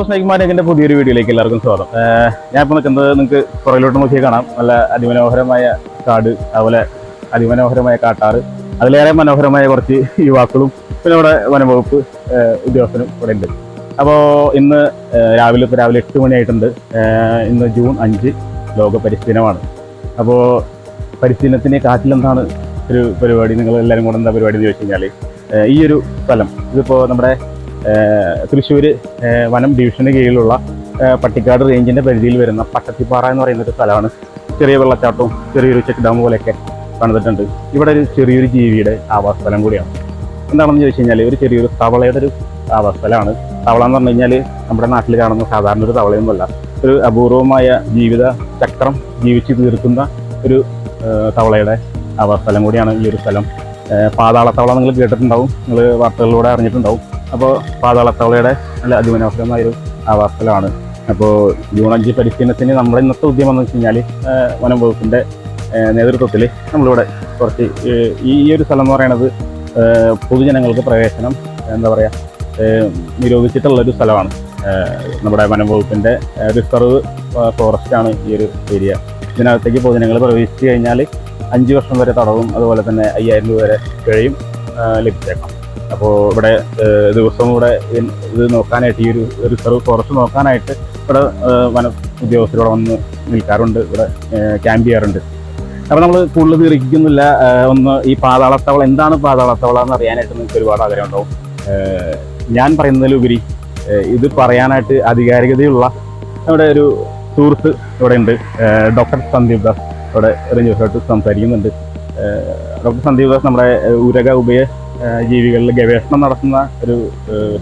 അപ്പോൾ മാനേജിന്റെ പുതിയൊരു വീഡിയോയിലേക്ക് എല്ലാവർക്കും സ്വാഗതം. ഞാൻ ഇപ്പോൾ നിൽക്കുന്നത് നിങ്ങൾക്ക് പുറകിലോട്ട് നോക്കിയാൽ കാണാം. നല്ല അതിമനോഹരമായ കാട് അതുപോലെ അതിമനോഹരമായ കാട്ടാറ് അതിലേറെ മനോഹരമായ കുറച്ച് യുവാക്കളും പിന്നെ ഇവിടെ വനംവകുപ്പ് ഉദ്യോഗസ്ഥനും ഇവിടെ ഉണ്ട്. അപ്പോൾ ഇന്ന് രാവിലെ ഇപ്പോൾ രാവിലെ എട്ട് മണിയായിട്ടുണ്ട്. ഇന്ന് ജൂൺ അഞ്ച് ലോക പരിസ്ഥിതിനമാണ് അപ്പോൾ പരിസ്ഥിതിനത്തിന് കാറ്റിലെന്താണ് ഒരു പരിപാടി? നിങ്ങൾ എല്ലാവരും കൂടെ എന്താ പരിപാടി എന്ന് ചോദിച്ചു കഴിഞ്ഞാൽ ഈ ഒരു സ്ഥലം ഇതിപ്പോൾ നമ്മുടെ തൃശ്ശൂർ വനം ഡിവിഷന് കീഴിലുള്ള പട്ടിക്കാട് റേഞ്ചിന്റെ പരിധിയിൽ വരുന്ന പട്ടത്തിപ്പാറ എന്ന് പറയുന്ന ഒരു സ്ഥലമാണ്. ചെറിയ വെള്ളച്ചാട്ടവും ചെറിയൊരു ചെക്ക് ഡാം പോലെയൊക്കെ കണ്ടിട്ടുണ്ട് ഇവിടെ ഒരു ചെറിയൊരു ജീവിയുടെ ആവാസ സ്ഥലം കൂടിയാണ്. എന്താണെന്ന് ചോദിച്ചു കഴിഞ്ഞാൽ ഒരു ചെറിയൊരു തവളയുടെ ഒരു ആവാസ സ്ഥലമാണ് തവള എന്ന് പറഞ്ഞു കഴിഞ്ഞാൽ നമ്മുടെ നാട്ടിൽ കാണുന്ന സാധാരണ ഒരു തവളയൊന്നുമല്ല. ഒരു അപൂർവമായ ജീവിത ചക്രം ജീവിച്ചു തീർക്കുന്ന ഒരു തവളയുടെ ആവാസ സ്ഥലം കൂടിയാണ് ഈ ഒരു സ്ഥലം. പാതാളത്തവള നിങ്ങൾ കേട്ടിട്ടുണ്ടാവും. നിങ്ങൾ വാർത്തകളിലൂടെ അറിഞ്ഞിട്ടുണ്ടാവും. അപ്പോൾ പാതാളത്തവളയുടെ നല്ല അതിമനോഹരമായ ഒരു ആവാസത്തിലാണ്. അപ്പോൾ അഞ്ച് പരിശീലനത്തിന് നമ്മുടെ ഇന്നത്തെ ഉദ്യമം എന്ന് വെച്ച് കഴിഞ്ഞാൽ വനം വകുപ്പിന്റെ നേതൃത്വത്തിൽ നമ്മളിവിടെ കുറച്ച് ഈ ഒരു സ്ഥലം എന്ന് പറയുന്നത് പൊതുജനങ്ങൾക്ക് പ്രവേശനം എന്താ പറയുക നിരോധിച്ചിട്ടുള്ളൊരു സ്ഥലമാണ്. നമ്മുടെ വനം വകുപ്പിന്റെ റിസർവ് ഫോറസ്റ്റ് ആണ് ഈ ഒരു ഏരിയ ഇതിനകത്തേക്ക് പൊതുജനങ്ങൾ പ്രവേശിച്ചു കഴിഞ്ഞാൽ അഞ്ച് വർഷം വരെ തടവും അതുപോലെ തന്നെ അയ്യായിരം രൂപ വരെ പിഴയും ലഭിച്ചേക്കാം. അപ്പോൾ ഇവിടെ ദിവസവും ഇവിടെ ഇത് നോക്കാനായിട്ട് ഈ ഒരു റിസർവ് ഫോറസ്റ്റ് നോക്കാനായിട്ട് ഇവിടെ വന ഉദ്യോഗസ്ഥരോടെ വന്ന് നിൽക്കാറുണ്ട് ഇവിടെ ക്യാമ്പ് ചെയ്യാറുണ്ട്. അപ്പോൾ നമ്മൾ കൂടുതൽ ദീർഘിക്കുന്നില്ല ഒന്ന് ഈ പാതാളത്തവള എന്താണ് പാതാളത്തവള എന്ന് അറിയാനായിട്ട് നിങ്ങൾക്ക് ഒരുപാട് ആഗ്രഹം ഉണ്ടാവും ഞാൻ പറയുന്നതിലുപരി ഇത് പറയാനായിട്ട് ആധികാരികതയുള്ള നമ്മുടെ ഒരു സുഹൃത്ത് ഇവിടെ ഉണ്ട് ഡോക്ടർ സന്ദീപ് ദാസ്. ഇവിടെ ന്യൂസായിട്ട് സംസാരിക്കുന്നുണ്ട്. ഡോക്ടർ സന്ദീപ് ദാസ് നമ്മുടെ ഉരക ഉഭയ ജീവികളിൽ ഗവേഷണം നടത്തുന്ന ഒരു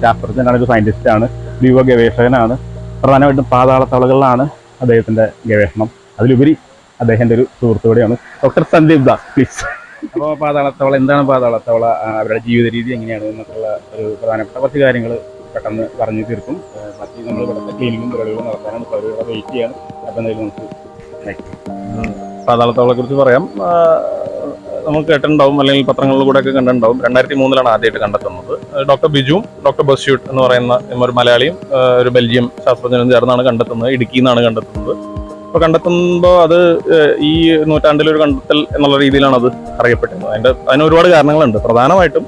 ശാസ്ത്രജ്ഞനാണ് ഒരു സയന്റിസ്റ്റാണ് യുവ ഗവേഷകനാണ്. പ്രധാനമായിട്ടും പാതാളത്തവളകളിലാണ് അദ്ദേഹത്തിന്റെ ഗവേഷണം. അതിലുപരി അദ്ദേഹത്തിന്റെ ഒരു സുഹൃത്തു കൂടെയാണ്. Doctor Sandeep Das please. അപ്പോൾ പാതാളത്തവള എന്താണ് പാതാളത്തവള അവരുടെ ജീവിത രീതി എങ്ങനെയാണ് എന്നൊക്കെയുള്ള ഒരു പ്രധാനപ്പെട്ട കുറച്ച് കാര്യങ്ങൾ പെട്ടെന്ന് പറഞ്ഞു തീർക്കും. മറ്റേ ബാക്കി നമ്മൾ ഇവിടുത്തെ ക്ലീനിങ്ങും പരിപാടികളും നടത്താനാണ്. ഇപ്പോൾ അവരുടെ വെയിറ്റ് ചെയ്യാണ്. അപ്പോൾ എന്തായാലും നമുക്ക് പാതാളത്തവളെ കുറിച്ച് പറയാം. നമുക്ക് കേട്ടിട്ടുണ്ടാവും അല്ലെങ്കിൽ പത്രങ്ങളിൽ കൂടെ ഒക്കെ കണ്ടിട്ടുണ്ടാവും. രണ്ടായിരത്തി മൂന്നിലാണ് ആദ്യമായിട്ട് കണ്ടെത്തുന്നത്. ഡോക്ടർ ബിജുവും ഡോക്ടർ ബസ്യൂട്ട് എന്ന് പറയുന്ന ഒരു മലയാളിയും ഒരു ബെൽജിയം ശാസ്ത്രജ്ഞനും ചേർന്നാണ് കണ്ടെത്തുന്നത് ഇടുക്കിയിൽ നിന്നാണ് കണ്ടെത്തുന്നത്. അപ്പോൾ കണ്ടെത്തുമ്പോൾ അത് ഈ നൂറ്റാണ്ടിലൊരു കണ്ടെത്തൽ എന്നുള്ള രീതിയിലാണ് അത് അറിയപ്പെട്ടിരുന്നത് അതിന്റെ അതിന് ഒരുപാട് കാരണങ്ങളുണ്ട്. പ്രധാനമായിട്ടും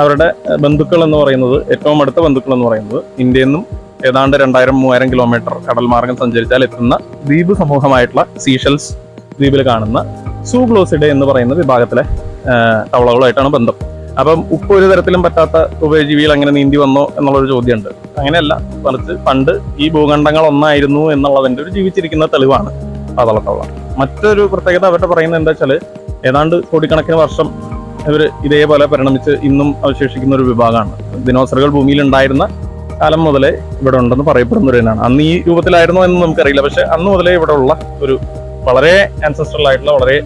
അവരുടെ ബന്ധുക്കൾ എന്ന് പറയുന്നത് ഏറ്റവും അടുത്ത ബന്ധുക്കൾ എന്ന് പറയുന്നത് ഇന്ത്യയിൽ നിന്നും ഏതാണ്ട് രണ്ടായിരം മൂവായിരം കിലോമീറ്റർ കടൽ മാർഗം സഞ്ചരിച്ചാൽ എത്തുന്ന ദ്വീപ് സമൂഹമായിട്ടുള്ള സീഷൽസ് ദ്വീപിൽ കാണുന്ന സൂഗ്ലോസിഡെ എന്ന് പറയുന്ന വിഭാഗത്തിലെ തവളകളുമായിട്ടാണ് ബന്ധം. അപ്പം ഉപ്പ് ഒരു തരത്തിലും പറ്റാത്ത ഉഭയജീവികൾ അങ്ങനെ നീന്തി വന്നോ എന്നുള്ളൊരു ചോദ്യമുണ്ട്. അങ്ങനെയല്ല മറിച്ച് പണ്ട് ഈ ഭൂഖണ്ഡങ്ങൾ ഒന്നായിരുന്നു എന്നുള്ളതിന്റെ ഒരു ജീവിച്ചിരിക്കുന്ന തെളിവാണ് പാതളത്തവള. മറ്റൊരു പ്രത്യേകത അവരുടെ പറയുന്നത് എന്താ വെച്ചാൽ ഏതാണ്ട് കോടിക്കണക്കിന് വർഷം ഇവർ ഇതേപോലെ പരിണമിച്ച് ഇന്നും അവശേഷിക്കുന്ന ഒരു വിഭാഗമാണ്. ദിനോസറുകൾ ഭൂമിയിൽ ഉണ്ടായിരുന്ന കാലം മുതലേ ഇവിടെ ഉണ്ടെന്ന് പറയപ്പെടുന്ന ഒരു ഇനാണ് അന്ന് ഈ രൂപത്തിലായിരുന്നോ എന്ന് നമുക്കറിയില്ല. പക്ഷെ അന്ന് മുതലേ ഇവിടെ ഉള്ള ഒരു വളരെ ആൻസസ്ട്രൽ ആയിട്ടുള്ള വളരെ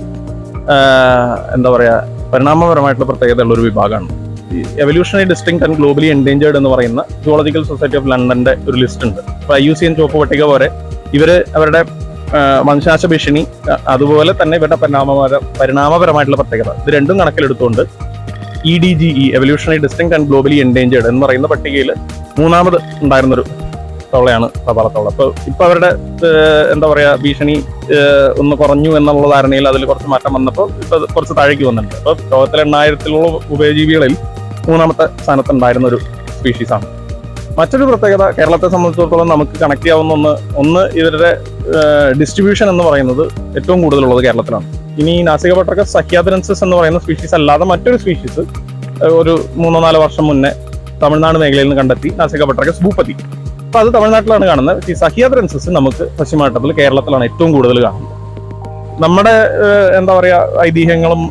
എന്താ പറയുക പരിണാമപരമായിട്ടുള്ള പ്രത്യേകതയുള്ള ഒരു വിഭാഗമാണ്. ഈ evolutionary distinct and globally endangered എന്ന് പറയുന്ന ജുവോളജിക്കൽ സൊസൈറ്റി ഓഫ് ലണ്ടന്റെ ഒരു ലിസ്റ്റ് ഉണ്ട്. അപ്പൊ ഐ യു സി എൻ ചുവപ്പ് പട്ടിക പോലെ ഇവർ അവരുടെ വംശാശ ഭീഷണി അതുപോലെ തന്നെ ഇവരുടെ പരിണാമപര പരിണാമപരമായിട്ടുള്ള പ്രത്യേകത. ഇത് രണ്ടും കണക്കിലെടുത്തുകൊണ്ട് E D G E evolutionary distinct and globally endangered എന്ന് പറയുന്ന പട്ടികയിൽ മൂന്നാമത് ഉണ്ടായിരുന്നൊരു തവളയാണ് പാതാളത്തവള അപ്പൊ ഇപ്പൊ അവരുടെ എന്താ പറയാ ഭീഷണി ഒന്ന് കുറഞ്ഞു എന്നുള്ള ധാരണയിൽ അതിൽ കുറച്ച് മാറ്റം വന്നപ്പോൾ ഇപ്പൊ കുറച്ച് താഴേക്ക് വന്നിട്ടുണ്ട്. അപ്പൊ ലോകത്തിലെ എണ്ണായിരത്തിലുള്ള ഉഭയജീവികളിൽ മൂന്നാമത്തെ സ്ഥാനത്തുണ്ടായിരുന്ന ഒരു സ്പീഷീസ് ആണ്. മറ്റൊരു പ്രത്യേകത കേരളത്തെ സംബന്ധിച്ചിടത്തോളം നമുക്ക് കണക്ട് ചെയ്യാവുന്ന ഒന്ന് ഒന്ന് ഇവരുടെ ഡിസ്ട്രിബ്യൂഷൻ എന്ന് പറയുന്നത് ഏറ്റവും കൂടുതലുള്ളത് കേരളത്തിലാണ്. ഇനി നാസിക പട്ടർക്ക സഖ്യാദ്രൻസസ് എന്ന് പറയുന്ന സ്പീഷീസ് അല്ലാതെ മറ്റൊരു സ്പീഷീസ് ഒരു മൂന്നോ നാലോ വർഷം മുന്നേ തമിഴ്നാട് മേഖലയിൽ നിന്ന് കണ്ടെത്തി നാസിക പട്ടർക്കസ് ഭൂപതി. അപ്പൊ അത് തമിഴ്നാട്ടിലാണ് കാണുന്നത്. ഈ സഹ്യാദ്രൻസസ് നമുക്ക് പശ്ചിമഘട്ടത്തിൽ കേരളത്തിലാണ് ഏറ്റവും കൂടുതൽ കാണുന്നത്. നമ്മുടെ എന്താ പറയാ ഐതിഹ്യങ്ങളും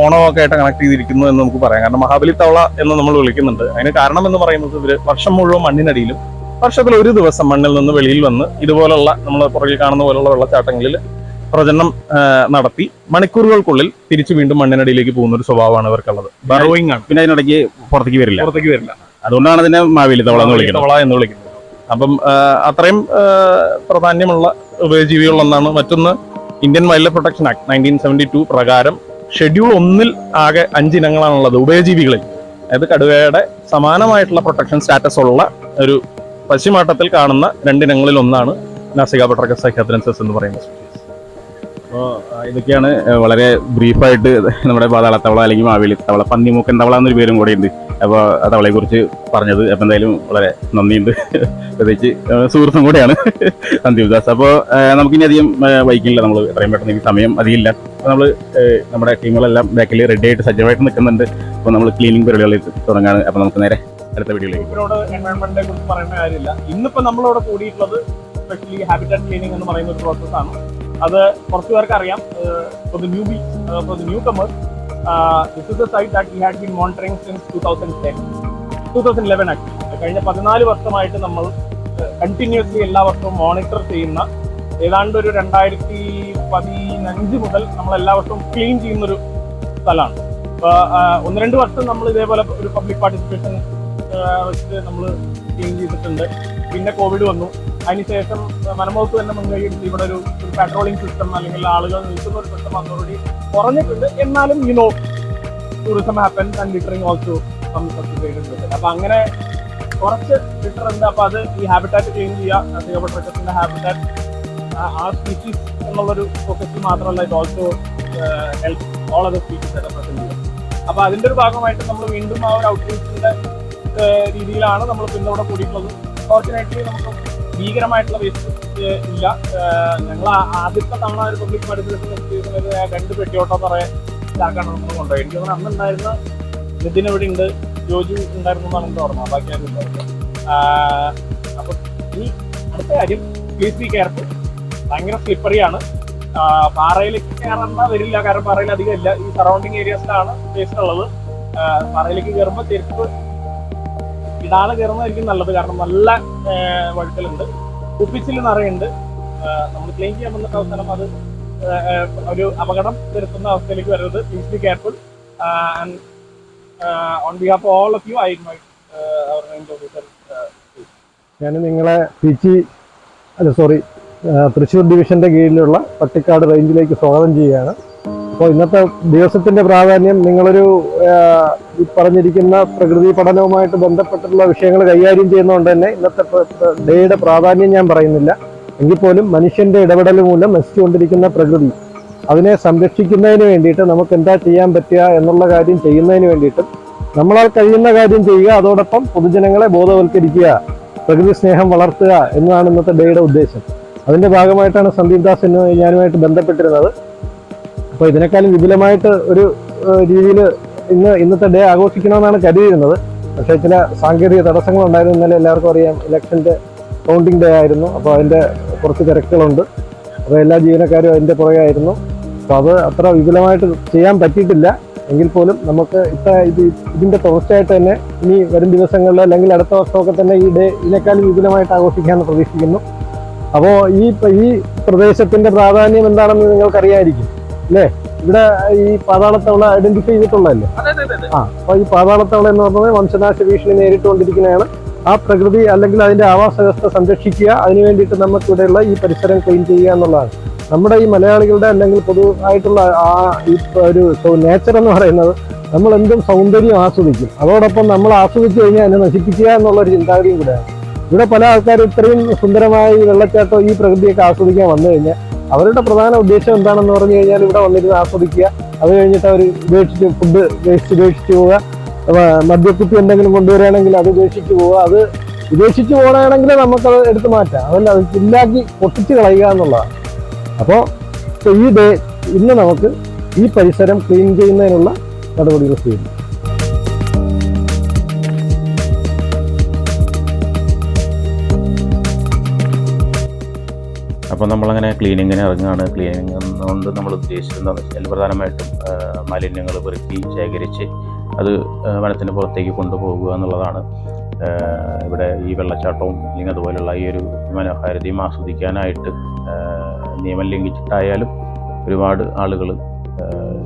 ഓണവും ഒക്കെ ആയിട്ട് കണക്ട് ചെയ്തിരിക്കുന്നു എന്ന് നമുക്ക് പറയാം. കാരണം മഹാബലി തവള എന്ന് നമ്മൾ വിളിക്കുന്നുണ്ട്. അതിന് കാരണം എന്ന് പറയുന്നത് ഇവർ വർഷം മുഴുവൻ മണ്ണിനടിയിലും വർഷത്തിൽ ഒരു ദിവസം മണ്ണിൽ നിന്ന് വെളിയിൽ വന്ന് ഇതുപോലുള്ള നമ്മൾ പുറകിൽ കാണുന്ന പോലുള്ള വെള്ളച്ചാട്ടങ്ങളിൽ പ്രജനനം നടത്തി മണിക്കൂറുകൾക്കുള്ളിൽ തിരിച്ചു വീണ്ടും മണ്ണിനടിയിലേക്ക് പോകുന്ന ഒരു സ്വഭാവമാണ് ഇവർക്കുള്ളത്. ബറോയിങ് ആണ്. പിന്നെ അതിനിടയ്ക്ക് പുറത്തേക്ക് വരില്ല. പുറത്തേക്ക് വരില്ല. അതുകൊണ്ടാണ് അതിനെ മാവേലി തവള എന്ന് വിളിക്കുന്നത്. തവള എന്ന് വിളിക്കുന്നത്. അപ്പം അത്രയും പ്രാധാന്യമുള്ള ഉഭയജീവികളൊന്നാണ് മറ്റൊന്ന് Indian wildlife protection act nineteen seventy two പ്രകാരം ഷെഡ്യൂൾ ഒന്നിൽ ആകെ അഞ്ച് ഇനങ്ങളാണുള്ളത് ഉഭയജീവികളിൽ അതായത് കടുവയുടെ സമാനമായിട്ടുള്ള പ്രൊട്ടക്ഷൻ സ്റ്റാറ്റസ് ഉള്ള ഒരു പശ്ചിമാട്ടത്തിൽ കാണുന്ന രണ്ടിനങ്ങളിൽ ഒന്നാണ് നാസിക ബട്ടർക്കസ് സൈക്കാത്രൻസസ് എന്ന് പറയുന്നത്. അപ്പോൾ ഇതൊക്കെയാണ് വളരെ ബ്രീഫായിട്ട് നമ്മുടെ പാതാളത്തവള അല്ലെങ്കിൽ മാവേലി തവള പന്നിമൂക്കൻ തവള എന്നൊരു പേരും കൂടെ ഉണ്ട് അപ്പോൾ ആ തവളയെ കുറിച്ച് പറഞ്ഞത്. അപ്പം എന്തായാലും വളരെ നന്ദിയുണ്ട്. പ്രത്യേകിച്ച് സുഹൃത്തും കൂടെയാണ് സന്ദീപ് ദാസ്. അപ്പോൾ നമുക്കിനി അധികം വൈകില്ല. നമ്മൾ എത്രയും പെട്ടെന്ന് ഈ സമയം അധികമില്ല. അപ്പോൾ നമ്മൾ നമ്മുടെ ടീമുകളെല്ലാം ബാക്കിൽ റെഡി ആയിട്ട് സജ്ജമായിട്ട് നിൽക്കുന്നുണ്ട് അപ്പോൾ നമ്മൾ ക്ലീനിങ് പരിപാടികളിൽ തുടങ്ങാണ്. അപ്പോൾ നമുക്ക് നേരെ അടുത്ത വീഡിയോയിലേക്ക് എൻവയോൺമെന്റിനെ കുറിച്ച് പറയേണ്ട കാര്യമില്ല. ഇന്നിപ്പോ നമ്മളോട് കൂടിയിട്ടുള്ളത് സ്പെഷ്യലി ഹാബിറ്റാറ്റ് ക്ലീനിങ് എന്ന് പറയുന്ന ഒരു പ്രോസസ്സാണ് അത് കുറച്ച് പേർക്ക് അറിയാം new be for the newcomers this is the site that we had been monitoring since two thousand ten two thousand eleven actually കഴിഞ്ഞ പതിനാല് വർഷമായിട്ട് നമ്മൾ കണ്ടിന്യൂസ്ലി എല്ലാ വർഷവും മോണിറ്റർ ചെയ്യുന്ന ഏതാണ്ട് ഒരു രണ്ടായിരത്തി പതിനഞ്ച് മുതൽ നമ്മൾ എല്ലാ വർഷവും ക്ലീൻ ചെയ്യുന്ന ഒരു സ്ഥലമാണ് അപ്പോൾ ഒന്ന് രണ്ട് വർഷം നമ്മൾ ഇതേപോലെ ഒരു പബ്ലിക് പാർട്ടിസിപ്പേഷൻ വെച്ചിട്ട് നമ്മൾ ക്ലീൻ ചെയ്തിട്ടുണ്ട്. പിന്നെ കോവിഡ് വന്നു. അതിനുശേഷം മനമോക്ക് തന്നെ മുൻകൈയ്യെടുത്ത് ഇവിടെ ഒരു പെട്രോളിംഗ് സിസ്റ്റം അല്ലെങ്കിൽ ആളുകൾ നിൽക്കുന്ന ഒരു സിസ്റ്റം അതോടുകൂടി കുറഞ്ഞിട്ടുണ്ട്. എന്നാലും you tourism happen and littering also അപ്പൊ അങ്ങനെ കുറച്ച് ലിറ്റർ ഉണ്ട്. അപ്പൊ അത് ഈ ഹാബിറ്റാറ്റ് ക്ലീൻ ചെയ്യുക സിംഗപ്പൂർ ഹാബിറ്റാറ്റ് ആ സ്പീഷീസ് എന്നുള്ളൊരു ഫോക്കസ് മാത്രമല്ല ഇത് also help all other species ഒക്കെ പ്രസന്റ് ചെയ്യുക അപ്പൊ അതിന്റെ ഒരു ഭാഗമായിട്ട് നമ്മൾ വീണ്ടും ആ ഒരു ഔട്ട്റീച്ചിന്റെ രീതിയിലാണ് നമ്മൾ പിന്നോട്ട് ഇവിടെ കൂടിയിട്ടുള്ളത്. ഫോർച്ചുനേറ്റ്ലി നമുക്ക് ഭീകരമായിട്ടുള്ള വേസ്റ്റ് ഇല്ല. ഞങ്ങൾ ആദ്യത്തെ തവണ ഒരു പബ്ലിക് പാർട്ടിസിപ്പേഷൻ രണ്ട് പെട്ടിയോട്ടോ പറയെ ഇതാക്കാണ് നമ്മൾ കൊണ്ടുപോയി എനിക്ക് തോന്നുന്നു അന്നുണ്ടായിരുന്ന നിതിൻ ഇവിടെ ഉണ്ട് ജോജു ഉണ്ടായിരുന്നു എന്നാണ് എനിക്ക് ഓർമ്മ. ബാക്കി ആരും ഉണ്ടായിരുന്നു അപ്പം ഈ അടുത്ത കാര്യം പ്ലീസ് ബി കെയർഫുൾ ഭയങ്കര സ്ലിപ്പറിയാണ് പാറയിലേക്ക് കയറേണ്ട വരില്ല. കാരണം പാറയിൽ അധികം ഇല്ല. ഈ സറൗണ്ടിങ് ഏരിയാസിലാണ് വേസ്റ്റ് ഉള്ളത്. പാറയിലേക്ക് കയറുമ്പോൾ ചെരുപ്പ് ഇടാതെ കയറുന്നതായിരിക്കും നല്ലത്. കാരണം നല്ല വഴുക്കലുണ്ട്. കുപ്പിച്ചിൽ നിറയുണ്ട്. നമ്മൾ ക്ലീൻ ചെയ്യാൻ വന്ന അവസരം അത് ഒരു അപകടം വരുത്തുന്ന അവസ്ഥയിലേക്ക് വരരുത്. Please be careful and on behalf all of you I my ഞാൻ നിങ്ങളെ പിച്ചി അല്ല സോറി തൃശ്ശൂർ ഡിവിഷന്റെ കീഴിലുള്ള പട്ടിക്കാട് റേഞ്ചിലേക്ക് സ്വാഗതം ചെയ്യുകയാണ്. അപ്പോൾ ഇന്നത്തെ ദിവസത്തിന്റെ പ്രാധാന്യം നിങ്ങളൊരു ഈ പറഞ്ഞിരിക്കുന്ന പ്രകൃതി പഠനവുമായിട്ട് ബന്ധപ്പെട്ടിട്ടുള്ള വിഷയങ്ങൾ കൈകാര്യം ചെയ്യുന്നതുകൊണ്ട് തന്നെ ഇന്നത്തെ ഡേയുടെ പ്രാധാന്യം ഞാൻ പറയുന്നില്ല. എങ്കിൽ പോലും മനുഷ്യന്റെ ഇടപെടൽ മൂലം നശിച്ചുകൊണ്ടിരിക്കുന്ന പ്രകൃതി അതിനെ സംരക്ഷിക്കുന്നതിന് വേണ്ടിയിട്ട് നമുക്ക് എന്താ ചെയ്യാൻ പറ്റുക എന്നുള്ള കാര്യം ചെയ്യുന്നതിന് വേണ്ടിയിട്ടും നമ്മളാൽ കഴിയുന്ന കാര്യം ചെയ്യുക അതോടൊപ്പം പൊതുജനങ്ങളെ ബോധവൽക്കരിക്കുക പ്രകൃതി സ്നേഹം വളർത്തുക എന്നതാണ് ഇന്നത്തെ ഡേയുടെ ഉദ്ദേശം. അതിന്റെ ഭാഗമായിട്ടാണ് സന്ദീപ് ദാസ് ഞാനുമായിട്ട് ബന്ധപ്പെട്ടിരുന്നത്. അപ്പോൾ ഇതിനേക്കാളും വിപുലമായിട്ട് ഒരു രീതിയിൽ ഇന്ന് ഇന്നത്തെ ഡേ ആഘോഷിക്കണമെന്നാണ് കരുതിയിരുന്നത്. പക്ഷേ ചില സാങ്കേതിക തടസ്സങ്ങളുണ്ടായിരുന്നു ഇന്നലെ എല്ലാവർക്കും അറിയാം ഇലക്ഷന്റെ കൗണ്ടിംഗ് ഡേ ആയിരുന്നു. അപ്പോൾ അതിന്റെ കുറച്ച് തിരക്കുകളുണ്ട്. അപ്പോൾ എല്ലാ ജീവനക്കാരും അതിന്റെ പുറകെ ആയിരുന്നു. അപ്പോൾ അത് അത്ര വിപുലമായിട്ട് ചെയ്യാൻ പറ്റിയിട്ടില്ല. എങ്കിൽ പോലും നമുക്ക് ഇത്ര ഇത് ഇതിന്റെ തുടർച്ചയായിട്ട് തന്നെ ഇനി വരും ദിവസങ്ങളിൽ അല്ലെങ്കിൽ അടുത്ത വർഷമൊക്കെ തന്നെ ഈ ഡേ ഇതിനേക്കാളും വിപുലമായിട്ട് ആഘോഷിക്കാമെന്ന് പ്രതീക്ഷിക്കുന്നു. അപ്പോൾ ഈ ഈ പ്രദേശത്തിന്റെ പ്രാധാന്യം എന്താണെന്ന് നിങ്ങൾക്കറിയാമായിരിക്കും അല്ലേ? ഇവിടെ ഈ പാതാളത്തവള ഐഡന്റിഫൈ ചെയ്തിട്ടുള്ളതല്ലേ? ആ അപ്പൊ ഈ പാതാളത്തവള എന്ന് പറഞ്ഞത് വംശനാശ ഭീഷണി നേരിട്ടുകൊണ്ടിരിക്കുന്നതാണ് ആ പ്രകൃതി അല്ലെങ്കിൽ അതിന്റെ ആവാസ വ്യവസ്ഥ സംരക്ഷിക്കുക അതിനു വേണ്ടിയിട്ട് നമുക്ക് ഇവിടെയുള്ള ഈ പരിസരം ക്ലീൻ ചെയ്യുക എന്നുള്ളതാണ്. നമ്മുടെ ഈ മലയാളികളുടെ അല്ലെങ്കിൽ പൊതുവായിട്ടുള്ള ആ ഈ ഒരു നേച്ചർ എന്ന് പറയുന്നത് നമ്മൾ എന്തും സൗന്ദര്യം ആസ്വദിക്കും. അതോടൊപ്പം നമ്മൾ ആസ്വദിച്ചു കഴിഞ്ഞാൽ അതിനെ നശിപ്പിക്കുക എന്നുള്ള ഒരു ചിന്താഗതിയും കൂടെയാണ്. ഇവിടെ പല ആൾക്കാരും ഇത്രയും സുന്ദരമായ ഈ വെള്ളച്ചാട്ടം ഈ പ്രകൃതിയൊക്കെ ആസ്വദിക്കാൻ വന്നു കഴിഞ്ഞാൽ അവരുടെ പ്രധാന ഉദ്ദേശം എന്താണെന്ന് പറഞ്ഞു കഴിഞ്ഞാൽ ഇവിടെ വന്നിരുന്ന് ആസ്വദിക്കുക. അത് കഴിഞ്ഞിട്ട് അവർ ഉപേക്ഷിച്ച് ഫുഡ് വേസ്റ്റ് ഉപേക്ഷിച്ച് പോവുക. മദ്യക്കുപ്പി എന്തെങ്കിലും കൊണ്ടുവരികയാണെങ്കിൽ അത് ഉപേക്ഷിച്ച് പോവുക. അത് ഉപേക്ഷിച്ച് പോകണമെങ്കിൽ നമുക്കത് എടുത്തു മാറ്റാം. അതല്ല അത് ചില്ലാക്കി പൊട്ടിച്ച് കളയുക എന്നുള്ളതാണ്. അപ്പോൾ ഈ ഡേ ഇന്ന് നമുക്ക് ഈ പരിസരം ക്ലീൻ ചെയ്യുന്നതിനുള്ള നടപടികൾ ചെയ്യും അപ്പോൾ നമ്മളങ്ങനെ ക്ലീനിങ്ങിന് ഇറങ്ങുകയാണ് ക്ലീനിങ് കൊണ്ട് നമ്മൾ ഉദ്ദേശിച്ചതെന്ന് വെച്ചാൽ പ്രധാനമായിട്ടും മാലിന്യങ്ങൾ പെറുക്കി ശേഖരിച്ച് അത് വനത്തിന്റെ പുറത്തേക്ക് കൊണ്ടുപോകുക എന്നുള്ളതാണ്. ഇവിടെ ഈ വെള്ളച്ചാട്ടവും അല്ലെങ്കിൽ അതുപോലുള്ള ഈ ഒരു മനോഹാരിതയും ആസ്വദിക്കാനായിട്ട് നിയമം ലംഘിച്ചിട്ടായാലും ഒരുപാട് ആളുകൾ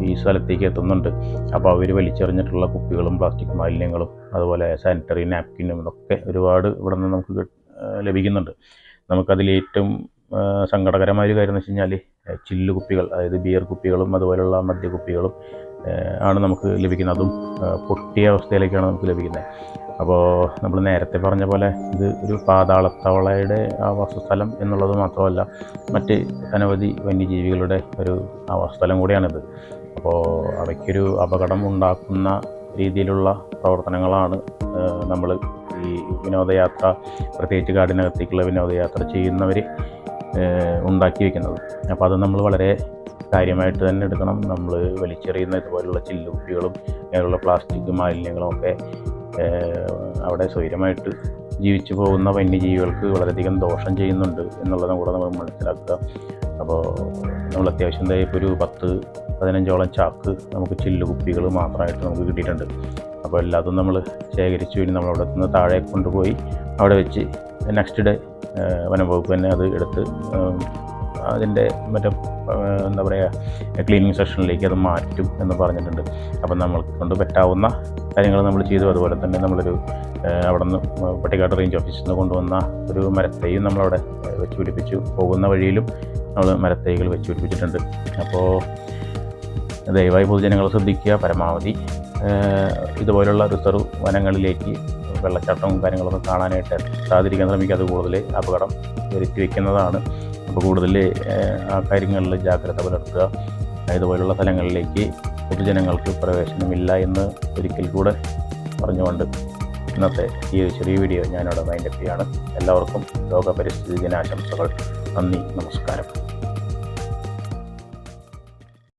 ഈ സ്ഥലത്തേക്ക് എത്തുന്നുണ്ട്. അപ്പോൾ അവർ വലിച്ചെറിഞ്ഞിട്ടുള്ള കുപ്പികളും പ്ലാസ്റ്റിക് മാലിന്യങ്ങളും അതുപോലെ സാനിറ്ററി നാപ്കിനും ഇതൊക്കെ ഒരുപാട് ഇവിടെ നിന്ന് നമുക്ക് ലഭിക്കുന്നുണ്ട്. ആ, സങ്കടകരമായ ഒരു കാര്യം എന്ന് വെച്ച് കഴിഞ്ഞാൽ ചില്ല് കുപ്പികൾ അതായത് ബിയർ കുപ്പികളും അതുപോലെയുള്ള മദ്യക്കുപ്പികളും ആണ് നമുക്ക് ലഭിക്കുന്നത്. അതും പൊട്ടിയ അവസ്ഥയിലേക്കാണ് നമുക്ക് ലഭിക്കുന്നത്. അപ്പോൾ നമ്മൾ നേരത്തെ പറഞ്ഞ പോലെ ഇത് ഒരു പാതാളത്തവളയുടെ ആവാസസ്ഥലം എന്നുള്ളത് മാത്രമല്ല മറ്റ് അനവധി വന്യജീവികളുടെ ഒരു ആവാസസ്ഥലം കൂടിയാണിത്. അപ്പോൾ അവയ്ക്കൊരു അപകടം ഉണ്ടാക്കുന്ന രീതിയിലുള്ള പ്രവർത്തനങ്ങളാണ് നമ്മൾ ഈ വിനോദയാത്ര പ്രത്യേകിച്ച് കാടിനകത്തേക്കുള്ള വിനോദയാത്ര ചെയ്യുന്നവർ ഉണ്ടാക്കി വെക്കുന്നത് അപ്പോൾ അത് നമ്മൾ വളരെ കാര്യമായിട്ട് തന്നെ എടുക്കണം. നമ്മൾ വലിച്ചെറിയുന്ന ഇതുപോലുള്ള ചില്ലുകുപ്പികളും അങ്ങനെയുള്ള പ്ലാസ്റ്റിക് മാലിന്യങ്ങളും ഒക്കെ അവിടെ സ്വൈരമായിട്ട് ജീവിച്ചു പോകുന്ന വന്യജീവികൾക്ക് വളരെയധികം ദോഷം ചെയ്യുന്നുണ്ട് എന്നുള്ളതും കൂടെ നമ്മൾ മനസ്സിലാക്കുക. അപ്പോൾ നമ്മൾ അത്യാവശ്യം ദേ ഇപ്പോൾ ഒരു പത്ത് പതിനഞ്ചോളം ചാക്ക് നമുക്ക് ചില്ലുകുപ്പികൾ മാത്രമായിട്ട് നമുക്ക് കിട്ടിയിട്ടുണ്ട്. അപ്പോൾ എല്ലാതും നമ്മൾ ശേഖരിച്ചു. കഴിഞ്ഞ് നമ്മൾ അവിടെ നിന്ന് താഴെ കൊണ്ടുപോയി അവിടെ വെച്ച് നെക്സ്റ്റ് ഡേ വനം വകുപ്പ് തന്നെ അത് എടുത്ത് അതിന്റെ മറ്റേ എന്താ പറയുക ക്ലീനിങ് സെക്ഷനിലേക്ക് അത് മാറ്റും എന്ന് പറഞ്ഞിട്ടുണ്ട്. അപ്പം നമ്മൾ കൊണ്ട് പറ്റാവുന്ന കാര്യങ്ങൾ നമ്മൾ ചെയ്തു. അതുപോലെ തന്നെ നമ്മളൊരു അവിടെ നിന്ന് പട്ടിക്കാട് റേഞ്ച് ഓഫീസിൽ നിന്ന് കൊണ്ടുവന്ന ഒരു മരത്തൈയും നമ്മളവിടെ വെച്ച് പിടിപ്പിച്ചു. പോകുന്ന വഴിയിലും നമ്മൾ മരത്തൈകൾ വെച്ച് പിടിപ്പിച്ചിട്ടുണ്ട്. അപ്പോൾ ദയവായി പൊതുജനങ്ങൾ ശ്രദ്ധിക്കുക. പരമാവധി ഇതുപോലുള്ള റിസർവ് വനങ്ങളിലേക്ക് വെള്ളച്ചാട്ടവും കാര്യങ്ങളൊക്കെ കാണാനായിട്ട് സാധിക്കാൻ ശ്രമിക്കുക അത് കൂടുതൽ അപകടം വരുത്തി വയ്ക്കുന്നതാണ് അപ്പോൾ കൂടുതൽ ആ കാര്യങ്ങളിൽ ജാഗ്രത പുലർത്തുക. ഇതുപോലുള്ള സ്ഥലങ്ങളിലേക്ക് പൊതുജനങ്ങൾക്ക് പ്രവേശനമില്ല എന്ന് ഒരിക്കൽ കൂടെ പറഞ്ഞുകൊണ്ട് ഇന്നത്തെ ഈ ഒരു ചെറിയ വീഡിയോ ഞാനിവിടെ വൈൻഡപ്പ് ചെയ്യാണ് എല്ലാവർക്കും ലോക പരിസ്ഥിതി ദിനാശംസകൾ. നന്ദി നമസ്കാരം.